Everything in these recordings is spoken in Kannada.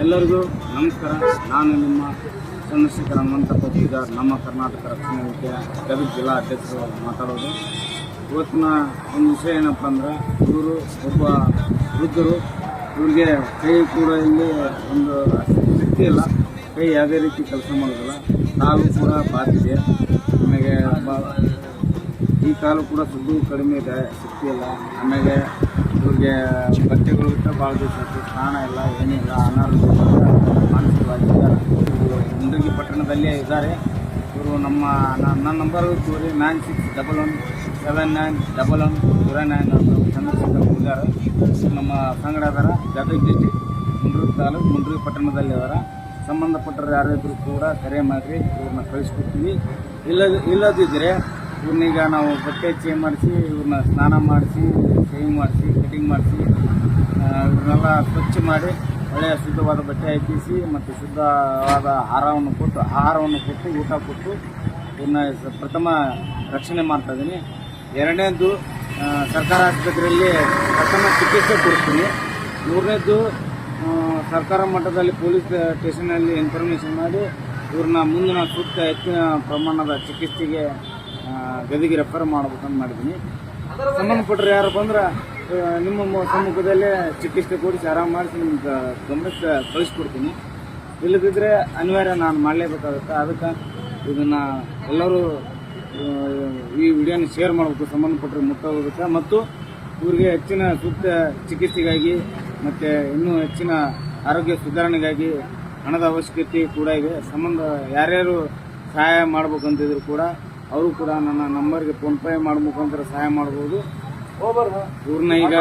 ಎಲ್ಲರಿಗೂ ನಮಸ್ಕಾರ. ನಾನು ನಿಮ್ಮ ಚಂದ್ರಶೇಖರ ಹನುಮಂತ ಪತ್ರಿಕಾರ್ ನಮ್ಮ ಕರ್ನಾಟಕ ರಕ್ಷಣಾ ವೇದಿಕೆಯ ಗದಗ ಜಿಲ್ಲಾ ಅಧ್ಯಕ್ಷರು ಮಾತಾಡೋದು. ಇವತ್ತಿನ ಒಂದು ವಿಷಯ ಏನಪ್ಪ ಅಂದ್ರೆ, ಇವರು ಒಬ್ಬ ವೃದ್ಧರು. ಇವ್ರಿಗೆ ಕೈ ಕೂಡ ಇಲ್ಲಿ ಒಂದು ಶಕ್ತಿ ಇಲ್ಲ. ಕೈ ಯಾವುದೇ ರೀತಿ ಕೆಲಸ ಮಾಡೋದಿಲ್ಲ. ಕಾಲು ಕೂಡ ಬಾತಿದೆ ಆಮೇಲೆ ಈ ಕಾಲು ಕೂಡ ಸುದ್ದು ಕಡಿಮೆ ಇದೆ, ಶಕ್ತಿ ಇಲ್ಲ. ಆಮೇಲೆ ಇವ್ರಿಗೆ ಬಟ್ಟೆಗಳು ಭಾಳ ದಿವಸ ಸ್ನಾನ ಇಲ್ಲ ಏನಿಲ್ಲ ಅನಾರೋಗ್ಯ ಮಾನಸಿಕವಾಗಿ ಇದ್ದಾರೆ ಪಟ್ಟಣದಲ್ಲೇ ಇದ್ದಾರೆ. ಇವರು ನಮ್ಮ ನನ್ನ ನಂಬರ್ ತೋರಿ nine six double one seven nine double one zero nine Chandrashekhar ಇದ್ದಾರೆ ನಮ್ಮ ಸಂಗಡ ಗದಗ ಡಿಸ್ಟಿಕ್ ಮುಂಡ್ರಿ ತಾಲೂಕು, ಮುಂಡ್ರಿ ಪಟ್ಟಣದಲ್ಲಿ ಅದರ ಸಂಬಂಧಪಟ್ಟರು ಯಾರಿದ್ರು ಕೂಡ ಕರೆ ಮಾಡಿರಿ, ಇವ್ರನ್ನ ಕಳಿಸ್ಕೊಡ್ತೀವಿ. ಇಲ್ಲದ ಇಲ್ಲದಿದ್ದರೆ ಇವ್ರನ್ನೀಗ ನಾವು ಬಟ್ಟೆ ಚೇಂಜ್ ಮಾಡಿಸಿ ಇವ್ರನ್ನ ಸ್ನಾನ ಮಾಡಿಸಿ ಶೇವಿಂಗ್ ಮಾಡಿಸಿ ಕಟಿಂಗ್ ಮಾಡಿಸಿ ಇವ್ರನ್ನೆಲ್ಲ ಸ್ವಚ್ಛ ಮಾಡಿ ಒಳ್ಳೆಯ ಶುದ್ಧವಾದ ಬಟ್ಟೆ ಹಾಕಿಸಿ ಮತ್ತು ಶುದ್ಧವಾದ ಆಹಾರವನ್ನು ಕೊಟ್ಟು ಆಹಾರವನ್ನು ಕೊಟ್ಟು, ಊಟ ಕೊಟ್ಟು ಇವ್ರನ್ನ ಪ್ರಥಮ ರಕ್ಷಣೆ ಮಾಡ್ತಾ ಇದ್ದೀನಿ ಎರಡನೇದು ಸರ್ಕಾರ ಆಸ್ಪತ್ರೆಯಲ್ಲಿ ಪ್ರಥಮ ಚಿಕಿತ್ಸೆ ಕೊಡ್ತೀನಿ. ಮೂರನೇದು ಸರ್ಕಾರ ಮಟ್ಟದಲ್ಲಿ ಪೊಲೀಸ್ ಸ್ಟೇಷನಲ್ಲಿ ಇನ್ಫಾರ್ಮೇಷನ್ ಮಾಡಿ ಇವ್ರನ್ನ ಮುಂದಿನ ಸೂಕ್ತ ಹೆಚ್ಚಿನ ಪ್ರಮಾಣದ ಚಿಕಿತ್ಸೆಗೆ ಗದಿಗೆ ರೆಫರ್ ಮಾಡ್ಬೇಕಂತ ಮಾಡಿದ್ದೀನಿ. ಸಂಬಂಧಪಟ್ಟರು ಯಾರು ಬಂದ್ರೆ ನಿಮ್ಮ ಸಮ್ಮುಖದಲ್ಲೇ ಚಿಕಿತ್ಸೆ ಕೊಡಿಸಿ ಆರಾಮ್ ಮಾಡಿಸಿ ನಿಮ್ಗೆ ಗಮನಕ್ಕೆ ಕಳಿಸ್ಕೊಡ್ತೀನಿ. ಇಲ್ಲದಿದ್ದರೆ ಅನಿವಾರ್ಯ ನಾನು ಮಾಡಲೇಬೇಕಾಗುತ್ತೆ. ಅದಕ್ಕೆ ಇದನ್ನು ಎಲ್ಲರೂ ಈ ವಿಡಿಯೋನ ಶೇರ್ ಮಾಡಬೇಕು ಸಂಬಂಧಪಟ್ಟರೆ ಮುಟ್ಟೋಗುತ್ತೆ ಮತ್ತು ಇವರಿಗೆ ಹೆಚ್ಚಿನ ಸೂಕ್ತ ಚಿಕಿತ್ಸೆಗಾಗಿ ಮತ್ತು ಇನ್ನೂ ಹೆಚ್ಚಿನ ಆರೋಗ್ಯ ಸುಧಾರಣೆಗಾಗಿ ಹಣದ ಅವಶ್ಯಕತೆ ಕೂಡ ಇದೆ. ಸಂಬಂಧ ಯಾರ್ಯಾರು ಸಹಾಯ ಮಾಡ್ಬೇಕಂತಿದ್ರು ಕೂಡ ಅವರು ಕೂಡ ನನ್ನ ನಂಬರ್ಗೆ ಫೋನ್ಪೇ ಮಾಡೋ ಮುಖಾಂತರ ಸಹಾಯ ಮಾಡ್ಬೋದು ಇವ್ರನ್ನ ಈಗ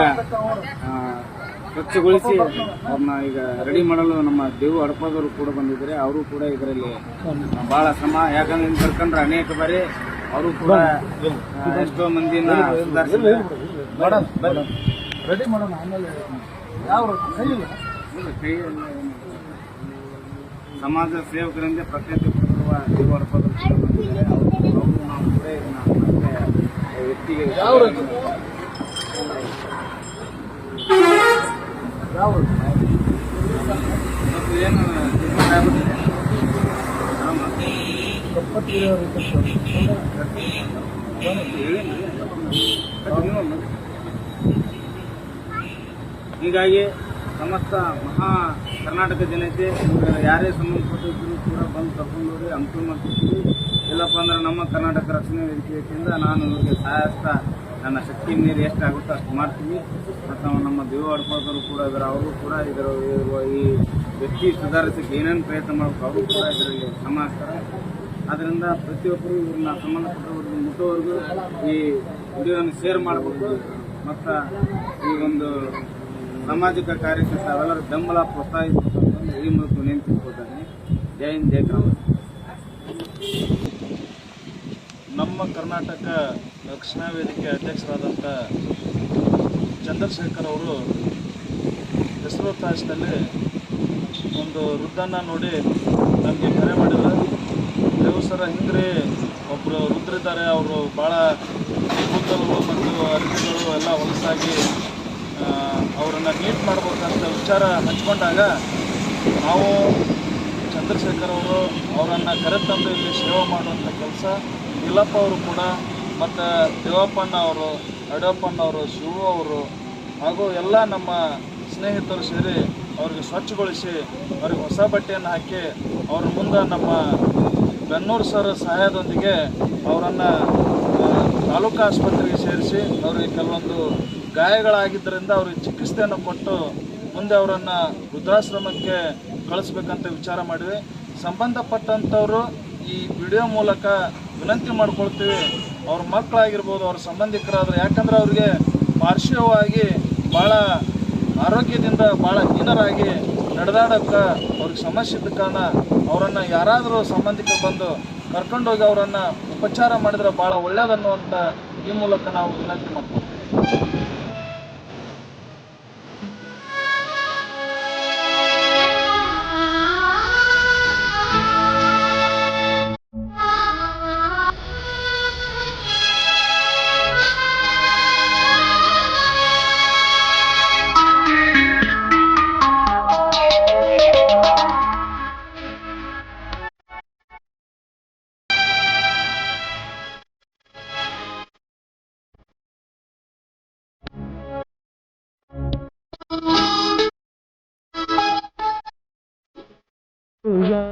ಸ್ವಚ್ಛಗೊಳಿಸಿ ಅವ್ರನ್ನ ಈಗ ರೆಡಿ ಮಾಡಲು ನಮ್ಮ ದೇವು ಅಡಪದವರು ಕೂಡ ಬಂದಿದ್ದಾರೆ ಅವರು ಕೂಡ ಇದರಲ್ಲಿ ಬಹಳ ಶ್ರಮ ಯಾಕಂದ್ರೆ ಕರ್ಕೊಂಡ್ರೆ ಅನೇಕ ಬಾರಿ ಅವರು ಕೂಡ ಎಷ್ಟೋ ಮಂದಿನ. ರೆಡಿ ಮಾಡೋಣ ಆಮೇಲೆ ಯಾವ ಕೈ ಸಮಾಜ ಸೇವಕರಿಂದ ಪ್ರಖ್ಯಾತಿ ಪಡೆದಿರುವ ದೇವರ ವ್ಯಕ್ತಿಗೆ ಯಾವ? ಯಾವ ಹೀಗಾಗಿ ಸಮಸ್ತ ಮಹಾ ಕರ್ನಾಟಕ ಜನತೆ ಯಾರೇ ಸಂಬಂಧಪಟ್ಟಿದ್ರು ಕೂಡ ಬಂದು ಕರ್ಕೊಂಡು ಹೋಗಿ ಅನುಕೂಲ ಮಾಡ್ತಿದ್ವಿ. ಇಲ್ಲಪ್ಪ ಅಂದ್ರೆ ನಮ್ಮ ಕರ್ನಾಟಕ ರಕ್ಷಣಾ ವೇದಿಕೆಯಿಂದ ನಾನು ಇವ್ರಿಗೆ ಸಹಾಯಸ್ತ ನನ್ನ ಶಕ್ತಿ ಮೀರಿ ಎಷ್ಟಾಗುತ್ತೋ ಅಷ್ಟು ಮಾಡ್ತೀವಿ. ಮತ್ತು ನಮ್ಮ ದೇವ ಅಡ್ಕೋದ್ರು ಕೂಡ ಇದ್ರೆ, ಅವರು ಕೂಡ ಇದರ ಈ ವ್ಯಕ್ತಿ ಸುಧಾರಿಸಕ್ಕೆ ಏನೇನು ಪ್ರಯತ್ನ ಮಾಡಬೇಕು ಅವರು ಕೂಡ ಇದರಲ್ಲಿ ಶ್ರಮ ಆದ್ದರಿಂದ ಪ್ರತಿಯೊಬ್ಬರು ಇವ್ರನ್ನ ಸಂಬಂಧಪಟ್ಟವ್ರಿಗೆ ಮುಟ್ಟೋವರೆಗೂ ಈ ವಿಡಿಯೋನ ಶೇರ್ ಮಾಡಬೇಕು. ಮತ್ತು ಈ ಒಂದು ಸಾಮಾಜಿಕ ಕಾರ್ಯಕರ್ತ ಅವೆಲ್ಲರೂ ಬೆಂಬಲ ಪ್ರೋತ್ಸಾಹಿಸಬೇಕು ಅಂತ ಈ ಮೂಲಕ ವಿನಂತಿಸಿಕೊಳ್ತೇನೆ ಜೈ ಹಿಂದ್, ಜೈ ಕರ್ನಾಟಕ ನಮ್ಮ ಕರ್ನಾಟಕ ರಕ್ಷಣಾ ವೇದಿಕೆ ಅಧ್ಯಕ್ಷರಾದಂಥ ಚಂದ್ರಶೇಖರ್ ಅವರು ಹೆಸರು ತಾಸಿನಲ್ಲಿ ಒಂದು ವೃದ್ಧನ ನೋಡಿ ನಮಗೆ ಕರೆ ಮಾಡಿದ್ರು. ದೇವ್ ಸರ, ಹಿಂಗ್ರಿ ಒಬ್ಬರು ವೃದ್ಧರಿದ್ದಾರೆ, ಅವರು ಭಾಳ ಕೂದಲು ಮತ್ತು ಅರ್ಜಿಗಳು ಎಲ್ಲ ಹೊಲಸಾಗಿ ಅವರನ್ನು ಮೀಟ್ ಮಾಡ್ಬೇಕಂತ ವಿಚಾರ ಹಂಚ್ಕೊಂಡಾಗ ನಾವು ಚಂದ್ರಶೇಖರ್ ಅವರು ಅವರನ್ನು ಕರೆತಂದು ಇಲ್ಲಿ ಸೇವೆ ಮಾಡುವಂಥ ಕೆಲಸ ನೀಲಪ್ಪ ಅವರು ಕೂಡ, ಮತ್ತು ದೇವಪ್ಪಣ್ಣ ಅವರು ಅಡಪ್ಪಣ್ಣ ಅವರು, ಶಿವ ಅವರು, ಹಾಗೂ ಎಲ್ಲ ನಮ್ಮ ಸ್ನೇಹಿತರು ಸೇರಿ ಅವ್ರಿಗೆ ಸ್ವಚ್ಛಗೊಳಿಸಿ ಅವ್ರಿಗೆ ಹೊಸ ಬಟ್ಟೆಯನ್ನು ಹಾಕಿ ಅವ್ರ ಮುಂದೆ ನಮ್ಮ ಬೆನ್ನೂರು ಸರ್ ಸಹಾಯದೊಂದಿಗೆ ಅವರನ್ನು ತಾಲೂಕು ಆಸ್ಪತ್ರೆಗೆ ಸೇರಿಸಿ ಅವರಿಗೆ ಕೆಲವೊಂದು ಗಾಯಗಳಾಗಿದ್ದರಿಂದ ಅವ್ರಿಗೆ ಚಿಕಿತ್ಸೆಯನ್ನು ಕೊಟ್ಟು ಮುಂದೆ ಅವರನ್ನು ವೃದ್ಧಾಶ್ರಮಕ್ಕೆ ಕಳಿಸ್ಬೇಕಂತ ವಿಚಾರ ಮಾಡಿವಿ ಸಂಬಂಧಪಟ್ಟಂಥವರು ಈ ವಿಡಿಯೋ ಮೂಲಕ ವಿನಂತಿ ಮಾಡ್ಕೊಳ್ತೀವಿ. ಅವ್ರ ಮಕ್ಕಳಾಗಿರ್ಬೋದು, ಅವ್ರ ಸಂಬಂಧಿಕರಾದ್ರೆ, ಯಾಕಂದ್ರೆ ಅವ್ರಿಗೆ ಪಾರ್ಶ್ವವಾಗಿ ಭಾಳ ಆರೋಗ್ಯದಿಂದ ಭಾಳ ಹೀನರಾಗಿ ನಡೆದಾಡೋಕ್ಕೆ ಅವ್ರಿಗೆ ಸಮಸ್ಯೆ ಇದ್ದ ಕಾರಣ ಅವರನ್ನು ಯಾರಾದರೂ ಸಂಬಂಧಿಕರು ಬಂದು ಕರ್ಕೊಂಡೋಗಿ ಅವರನ್ನು ಉಪಚಾರ ಮಾಡಿದ್ರೆ ಭಾಳ ಒಳ್ಳೆಯದನ್ನುವಂಥ ಈ ಮೂಲಕ ನಾವು ವಿನಂತಿ ಮಾಡ್ತೀವಿ えっ?